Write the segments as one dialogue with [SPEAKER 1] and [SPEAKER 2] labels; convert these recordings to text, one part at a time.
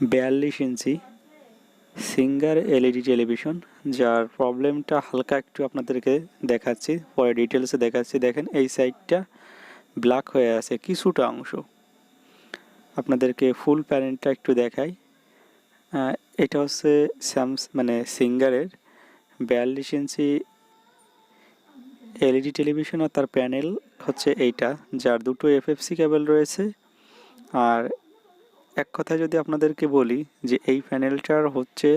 [SPEAKER 1] বিয়াল্লিশ ইঞ্চি singer LED television, যার প্রবলেমটা হালকা একটু আপনাদেরকে দেখাচ্ছি, পরে ডিটেলসে দেখাচ্ছি। দেখেন, এই সাইডটা ব্ল্যাক হয়ে আছে কিছুটা অংশ। আপনাদেরকে ফুল প্যানেলটা একটু দেখাই। এটা হচ্ছে স্যামস মানে সিঙ্গারের বিয়াল্লিশ ইঞ্চি এলইডি টেলিভিশন আর তার প্যানেল হচ্ছে এইটা, যার দুটো এফএফসি কেবল রয়েছে। আর এক কথায় যদি আপনাদেরকে বলি যে এই প্যানেলটার হচ্ছে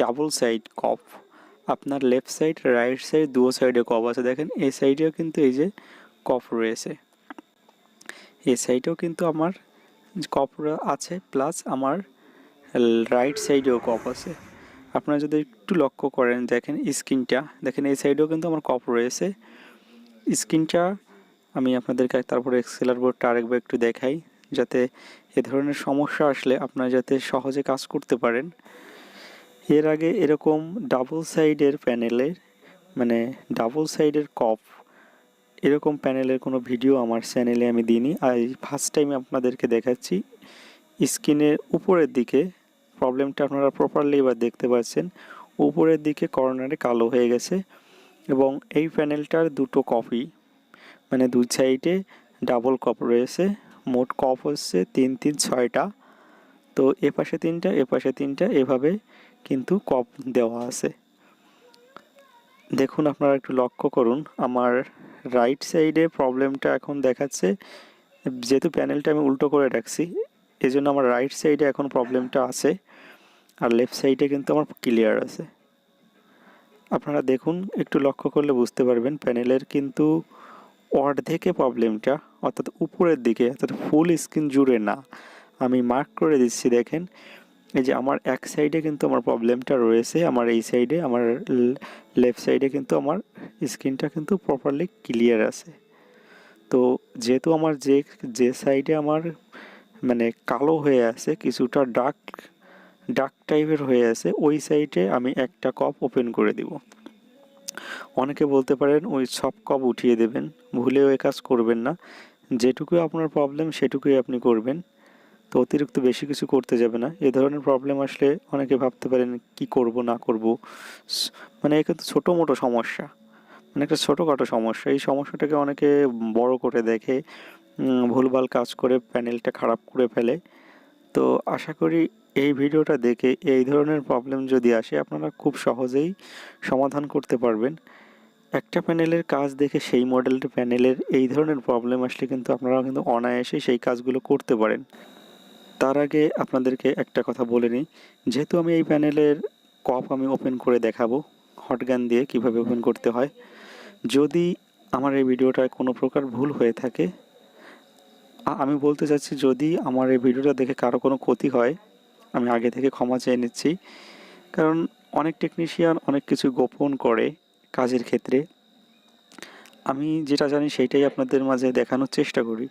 [SPEAKER 1] ডাবল সাইড কপ আপনার লেফট সাইড, রাইট সাইড দুও সাইডে কপ আছে। দেখেন, এই সাইডেও কিন্তু এই যে কপ রয়েছে। এই সাইডেও কিন্তু আমার কপ আছে, প্লাস আমার রাইট সাইডেও কপ আছে। আপনারা যদি একটু লক্ষ্য করেন, দেখেন স্ক্রিনটা দেখেন এই সাইডেও কিন্তু আমার কপ রয়েছে। স্ক্রিনটা আমি আপনাদেরকে তারপরে এক্সেলার বোর্ডটা আরেকবার একটু দেখাই, যাতে এ ধরনের সমস্যা আসলে আপনারা যাতে সহজে কাজ করতে পারেন। এর আগে এরকম ডাবল সাইডের প্যানেলের মানে ডাবল সাইডের কপ এরকম প্যানেলের কোনো ভিডিও আমার চ্যানেলে আমি দিইনি। আর ফার্স্ট টাইম আপনাদেরকে দেখাচ্ছি স্ক্রিনের উপরের দিকে প্রবলেমটা আপনারা প্রপারলি এবার দেখতে পাচ্ছেন, উপরের দিকে কর্নারে কালো হয়ে গেছে এবং এই প্যানেলটার দুটো কপি মানে দুই সাইডে ডাবল কপ রয়েছে। মোট কপ হচ্ছে তিন তিন, ছয়টা। তো এ পাশে তিনটা, এ পাশে তিনটা, এভাবে কিন্তু কপ দেওয়া আছে। দেখুন আপনারা একটু লক্ষ্য করুন, আমার রাইট সাইডে প্রবলেমটা এখন দেখাচ্ছে। যেহেতু প্যানেলটা আমি উল্টো করে রাখছি এই জন্য আমার রাইট সাইডে এখন প্রবলেমটা আছে, আর লেফট সাইডে কিন্তু আমার ক্লিয়ার আছে। আপনারা দেখুন, একটু লক্ষ্য করলে বুঝতে পারবেন প্যানেলের কিন্তু অর্ধেকে প্রবলেমটা অর্থাৎ উপরের দিকে, অর্থাৎ ফুল স্ক্রিন জুড়ে না। আমি মার্ক করে দিচ্ছি, দেখেন। এই যে আমার এক সাইডে কিন্তু আমার প্রবলেমটা রয়েছে, আমার এই সাইডে আমার লেফট সাইডে কিন্তু আমার স্ক্রিনটা কিন্তু প্রপারলি ক্লিয়ার আছে। তো যেহেতু আমার যে যে সাইডে আমার মানে কালো হয়ে আছে, কিছুটা ডার্ক ডার্ক টাইপের হয়ে আছে, ওই সাইডে আমি একটা কপ ওপেন করে দিব। অনেকে বলতে পারেন, ওই সব কপ উঠিয়ে দেবেন। ভুলেও এ কাজ করবেন না। যেটুকু আপনার প্রবলেম সেটুকুই আপনি করবেন। তো অতিরিক্ত বেশি কিছু করতে যাবে না। এ ধরনের প্রবলেম আসলে অনেকে ভাবতে পারেন, কি করব, না করব? মানে এ কিন্তু ছোটো মোটো সমস্যা। মানে একটা ছোটোখাটো সমস্যা। এই সমস্যাটাকে অনেকে বড় করে দেখে ভুলভাল কাজ করে প্যানেলটা খারাপ করে ফেলে। তো আশা করি এই ভিডিওটা দেখে এই ধরনের প্রবলেম যদি আসে, আপনারা খুব সহজেই সমাধান করতে পারবেন। একটা প্যানেলের কাজ দেখে সেই মডেলের প্যানেলের এই ধরনের প্রবলেম আসলে কিন্তু আপনারা কিন্তু অনায়াসে সেই কাজগুলো করতে পারেন। তার আগে আপনাদেরকে একটা কথা বলে নিই। যেহেতু আমি এই প্যানেলের কপ আমি ওপেন করে দেখাবো হটগান দিয়ে কীভাবে ওপেন করতে হয়। যদি আমার এই ভিডিওটায় কোনো প্রকার ভুল হয়ে থাকে আমি বলতে চাচ্ছি যদি আমার এই ভিডিওটা দেখে কারও কোনো ক্ষতি হয়, আমি আগে থেকে ক্ষমা চেয়ে নিচ্ছি। কারণ অনেক টেকনিশিয়ান অনেক কিছু গোপন করে কাজের ক্ষেত্রে। আমি যেটা জানি সেইটাই আপনাদের মাঝে দেখানোর চেষ্টা করি।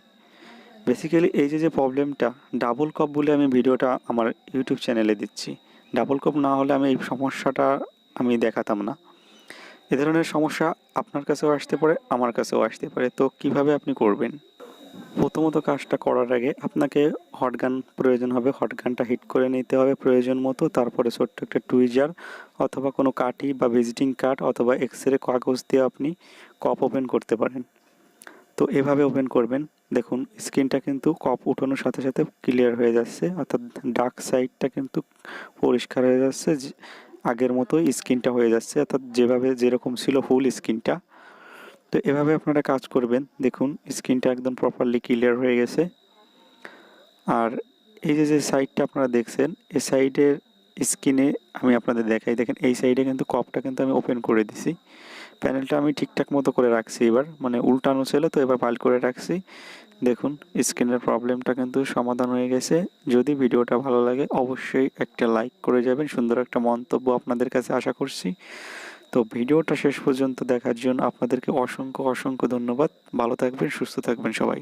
[SPEAKER 1] বেসিক্যালি এই যে যে প্রবলেমটা ডাবল কপ বলে আমি ভিডিওটা আমার ইউটিউব চ্যানেলে দিচ্ছি। ডাবল কপ না হলে আমি এই সমস্যাটা আমি দেখাতাম না। এ ধরনের সমস্যা আপনার কাছেও আসতে পারে, আমার কাছেও আসতে পারে। তো কীভাবে আপনি করবেন? প্রথমত কাজটা করার আগে আপনাকে হটগান প্রয়োজন হবে। হটগানটা হিট করে নিতে হবে প্রয়োজন মতো। তারপরে ছোট্ট একটা টুইজার অথবা কোনো কাঠি বা ভিজিটিং কার্ড অথবা এক্স রে কাগজ দিয়ে আপনি কপ ওপেন করতে পারেন। তো এভাবে ওপেন করবেন। দেখুন, স্ক্রিনটা কিন্তু কপ উঠানোর সাথে সাথে ক্লিয়ার হয়ে যাচ্ছে। অর্থাৎ ডার্ক সাইডটা কিন্তু পরিষ্কার হয়ে যাচ্ছে। আগের মতোই স্ক্রিনটা হয়ে যাচ্ছে। অর্থাৎ যেভাবে যেরকম ছিল ফুল স্ক্রিনটা তো এভাবে আপনারা কাজ করবেন। দেখুন, স্ক্রিনটা একদম প্রপারলি ক্লিয়ার হয়ে গেছে। আর এই যে যে সাইডটা আপনারা দেখছেন, এই সাইডের স্ক্রিনে আমি আপনাদের দেখাই। দেখেন, এই সাইডে কিন্তু কপটা কিন্তু আমি ওপেন করে দিছি। প্যানেলটা আমি ঠিকঠাক মতো করে রাখছি এবার। মানে উল্টানো ছিল, তো এবার পাল্ট করে রাখছি। দেখুন, স্ক্রিনের প্রবলেমটা কিন্তু সমাধান হয়ে গেছে। যদি ভিডিওটা ভালো লাগে, অবশ্যই একটা লাইক করে যাবেন। সুন্দর একটা মন্তব্য আপনাদের কাছে আশা করছি। তো ভিডিওটা শেষ পর্যন্ত দেখার জন্য আপনাদেরকে অসংখ্য অসংখ্য ধন্যবাদ। ভালো থাকবেন, সুস্থ থাকবেন সবাই।